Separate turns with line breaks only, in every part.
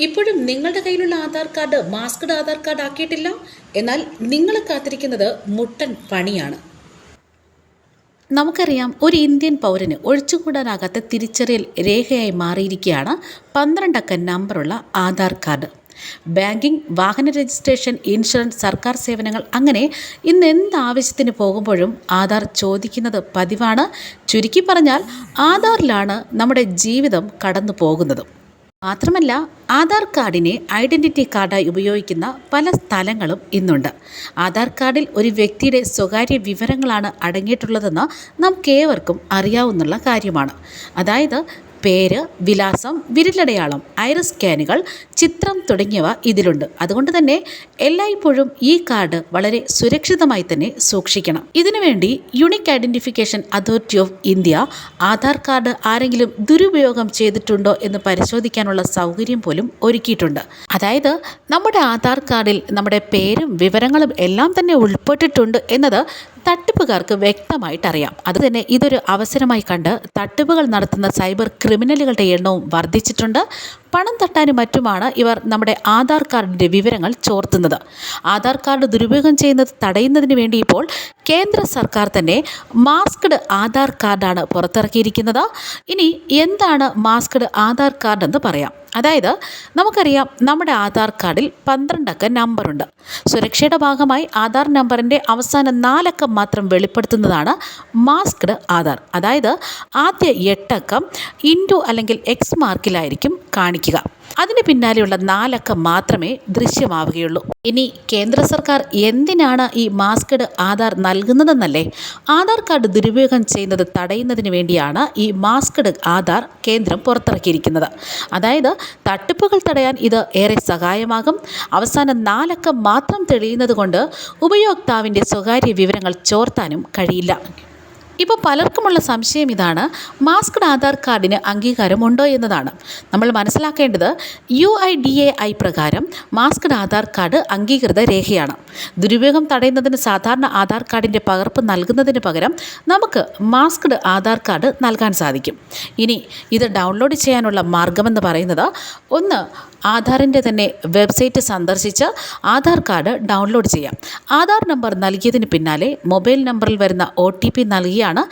ഇപ്പോഴും നിങ്ങളുടെ കയ്യിലുള്ള Aadhaar card masked Aadhaar card ആക്കിയിട്ടില്ല? എന്നാൽ നിങ്ങൾ കാത്തിരിക്കുന്നത് മുട്ടൻ പണിയാണ്. നമുക്കറിയാം ഒരു ഇന്ത്യൻ പൗരന് ഒഴിച്ചുകൂടാനാകാത്ത തിരിച്ചറിയൽ രേഖയായി മാറിയിരിക്കുകയാണ് പന്ത്രണ്ടക്ക നമ്പറുള്ള ആധാർ കാർഡ്. ബാങ്കിംഗ് വാഹന രജിസ്ട്രേഷൻ ഇൻഷുറൻസ് സർക്കാർ സേവനങ്ങൾ അങ്ങനെ ഇന്ന് എന്ത് ആവശ്യത്തിന് പോകുമ്പോഴും ആധാർ ചോദിക്കുന്നത് പതിവാണ്. ചുരുക്കി പറഞ്ഞാൽ ആധാറിലാണ് നമ്മുടെ ജീവിതം കടന്നു പോകുന്നതും മാത്രമല്ല ആധാർ കാർഡിനെ ഐഡന്റിറ്റി കാർഡായി ഉപയോഗിക്കുന്ന പല സ്ഥലങ്ങളും ഇന്നുണ്ട്. ആധാർ കാർഡിൽ ഒരു വ്യക്തിയുടെ സ്വകാര്യ വിവരങ്ങളാണ് അടങ്ങിയിട്ടുള്ളതെന്ന് നമുക്കേവർക്കും അറിയാവുന്നുള്ള കാര്യമാണ്. അതായത് പേര് വിലാസം വിരലടയാളം ഐറിസ് സ്കാനുകൾ ചിത്രം തുടങ്ങിയവ ഇതിലുണ്ട്. അതുകൊണ്ട് തന്നെ എല്ലായ്പ്പോഴും ഈ കാർഡ് വളരെ സുരക്ഷിതമായി തന്നെ സൂക്ഷിക്കണം. ഇതിനുവേണ്ടി unique identification authority of India Aadhaar card ആരെങ്കിലും ദുരുപയോഗം ചെയ്തിട്ടുണ്ടോ എന്ന് പരിശോധിക്കാനുള്ള സൗകര്യം പോലും ഒരുക്കിയിട്ടുണ്ട്. അതായത് നമ്മുടെ ആധാർ കാർഡിൽ നമ്മുടെ പേരും വിവരങ്ങളും എല്ലാം തന്നെ ഉൾപ്പെട്ടിട്ടുണ്ട് എന്നത് തട്ടിപ്പുകാർക്ക് വ്യക്തമായിട്ടറിയാം. അതുതന്നെ ഇതൊരു അവസരമായി കണ്ട് തട്ടിപ്പുകൾ നടത്തുന്ന സൈബർ ക്രിമിനലുകളുടെ എണ്ണവും വർദ്ധിച്ചിട്ടുണ്ട്. പണം തട്ടാനും മറ്റുമാണ് ഇവർ നമ്മുടെ ആധാർ കാർഡിന്റെ വിവരങ്ങൾ ചോർത്തുന്നത്. ആധാർ കാർഡ് ദുരുപയോഗം ചെയ്യുന്നത് തടയുന്നതിന് വേണ്ടി ഇപ്പോൾ കേന്ദ്ര സർക്കാർ തന്നെ മാസ്ക്ഡ് ആധാർ കാർഡാണ് പുറത്തിറക്കിയിരിക്കുന്നത്. ഇനി എന്താണ് മാസ്ക്ഡ് ആധാർ കാർഡ് എന്ന് പറയാം. അതായത് നമുക്കറിയാം നമ്മുടെ ആധാർ കാർഡിൽ പന്ത്രണ്ടക്ക നമ്പറുണ്ട് സുരക്ഷയുടെ ഭാഗമായി ആധാർ നമ്പറിന്റെ അവസാന നാലക്കം മാത്രം വെളിപ്പെടുത്തുന്നതാണ് മാസ്ക്ഡ് ആധാർ. അതായത് ആദ്യ എട്ടക്കം ഇന്റു അല്ലെങ്കിൽ എക്സ് മാർക്കിലായിരിക്കും കാണിക്കുക അതിന് പിന്നാലെയുള്ള നാലക്കം മാത്രമേ ദൃശ്യമാവുകയുള്ളൂ. ഇനി കേന്ദ്ര സർക്കാർ എന്തിനാണ് ഈ മാസ്ക്ഡ് ആധാർ നൽകുന്നതെന്നല്ലേ? ആധാർ കാർഡ് ദുരുപയോഗം ചെയ്യുന്നത് തടയുന്നതിന് വേണ്ടിയാണ് ഈ മാസ്ക്ഡ് ആധാർ കേന്ദ്രം പുറത്തിറക്കിയിരിക്കുന്നത്. അതായത് തട്ടിപ്പുകൾ തടയാൻ ഇത് ഏറെ സഹായമാകും. അവസാന നാലക്കം മാത്രം തെളിയുന്നത് കൊണ്ട് ഉപയോക്താവിന്റെ സ്വകാര്യ വിവരങ്ങൾ ചോർത്താനും കഴിയില്ല. ഇപ്പോൾ പലർക്കുമുള്ള സംശയം ഇതാണ് മാസ്ക്ഡ് ആധാർ കാർഡിന് അംഗീകാരമുണ്ടോ എന്നതാണ്. നമ്മൾ മനസ്സിലാക്കേണ്ടത് U I D A I പ്രകാരം മാസ്ക്ഡ് ആധാർ കാർഡ് അംഗീകൃത രേഖയാണ്. ദുരുപയോഗം തടയുന്നതിന് സാധാരണ ആധാർ കാർഡിന്റെ പകർപ്പ് നൽകുന്നതിന് പകരം നമുക്ക് മാസ്ക്ഡ് ആധാർ കാർഡ് നൽകാൻ സാധിക്കും. ഇനി ഇത് ഡൗൺലോഡ് ചെയ്യാനുള്ള മാർഗമെന്ന് പറയുന്നത് ഒന്ന് ആധാറിന്റെ തന്നെ വെബ്സൈറ്റ് സന്ദർശിച്ച് ആധാർ കാർഡ് ഡൗൺലോഡ് ചെയ്യാം. ആധാർ നമ്പർ നൽകിയതിന് പിന്നാലെ മൊബൈൽ നമ്പറിൽ വരുന്ന ഒ ടി പി നൽകിയാണ്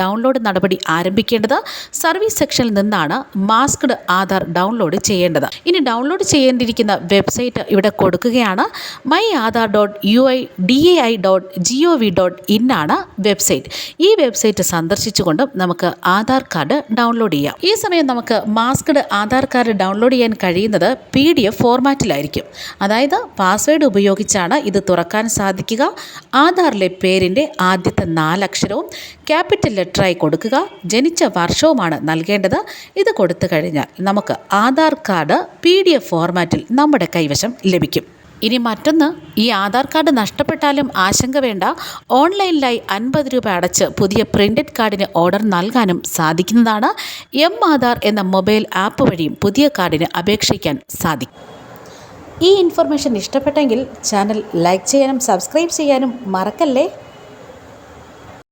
ഡൗൺലോഡ് നടപടി ആരംഭിക്കേണ്ടത്. സർവീസ് സെക്ഷനിൽ നിന്നാണ് മാസ്ക്ഡ് ആധാർ ഡൗൺലോഡ് ചെയ്യേണ്ടത്. ഇനി ഡൗൺലോഡ് ചെയ്യേണ്ടിയിരിക്കുന്ന വെബ്സൈറ്റ് ഇവിടെ കൊടുക്കുകയാണ്. My Aadhaar dot U I D A I dot G O V dot in ആണ് വെബ്സൈറ്റ്. ഈ വെബ്സൈറ്റ് സന്ദർശിച്ചുകൊണ്ട് നമുക്ക് ആധാർ കാർഡ് ഡൗൺലോഡ് ചെയ്യാം. ഈ സമയം നമുക്ക് മാസ്ക്ഡ് ആധാർ കാർഡ് ഡൗൺലോഡ് ചെയ്യാൻ കഴിയുന്നത് പി ഡി എഫ് ഫോർമാറ്റിലായിരിക്കും. അതായത് പാസ്വേഡ് ഉപയോഗിച്ചാണ് ഇത് തുറക്കാൻ സാധിക്കുക. ആധാറിലെ പേരിന്റെ ആദ്യത്തെ നാലക്ഷരവും ക്യാപിറ്റൽ ലെറ്ററായി കൊടുക്കുക. ജനിച്ച വർഷവുമാണ് നൽകേണ്ടത്. ഇത് കൊടുത്തു കഴിഞ്ഞാൽ നമുക്ക് Aadhaar card P D F ഫോർമാറ്റിൽ നമ്മുടെ കൈവശം ലഭിക്കും. ഇനി മറ്റൊന്ന് ഈ ആധാർ കാർഡ് നഷ്ടപ്പെട്ടാലും ആശങ്ക വേണ്ട. ഓൺലൈനിലായി അൻപത് രൂപ അടച്ച് പുതിയ പ്രിന്റഡ് കാർഡിന് ഓർഡർ നൽകാനും സാധിക്കുന്നതാണ്. എം ആധാർ എന്ന മൊബൈൽ ആപ്പ് വഴിയും പുതിയ കാർഡിന് അപേക്ഷിക്കാൻ സാധിക്കും. ഈ ഇൻഫർമേഷൻ ഇഷ്ടപ്പെട്ടെങ്കിൽ ചാനൽ ലൈക്ക് ചെയ്യാനും സബ്സ്ക്രൈബ് ചെയ്യാനും മറക്കല്ലേ?